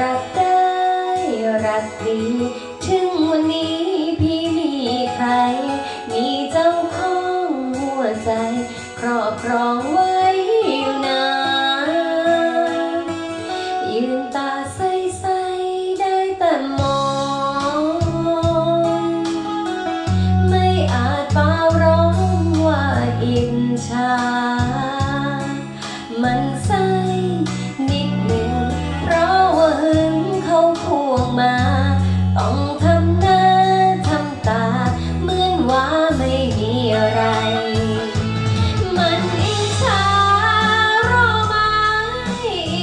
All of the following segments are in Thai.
รักได้รักดี ถึงวันนี้พี่มีใคร มีเจ้าของหัวใจ ครอบครองไว้อยู่นานยืนตาใสๆได้แต่มอง ไม่อาจปาร้องว่าอินชา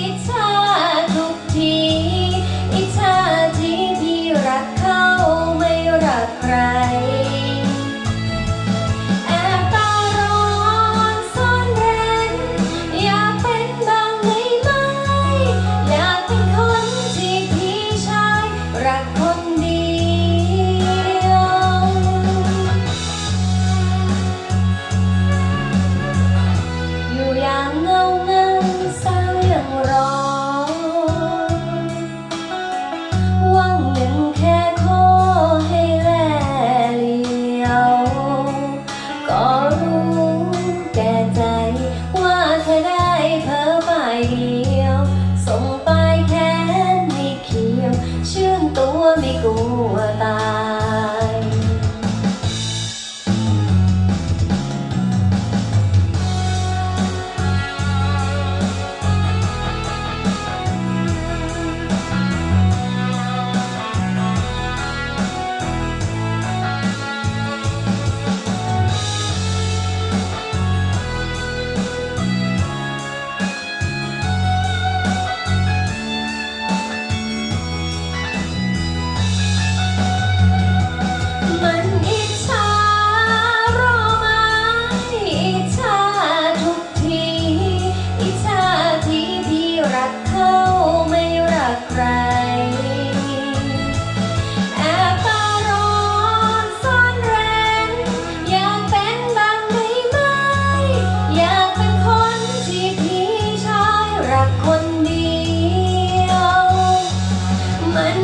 It's a Bye. woman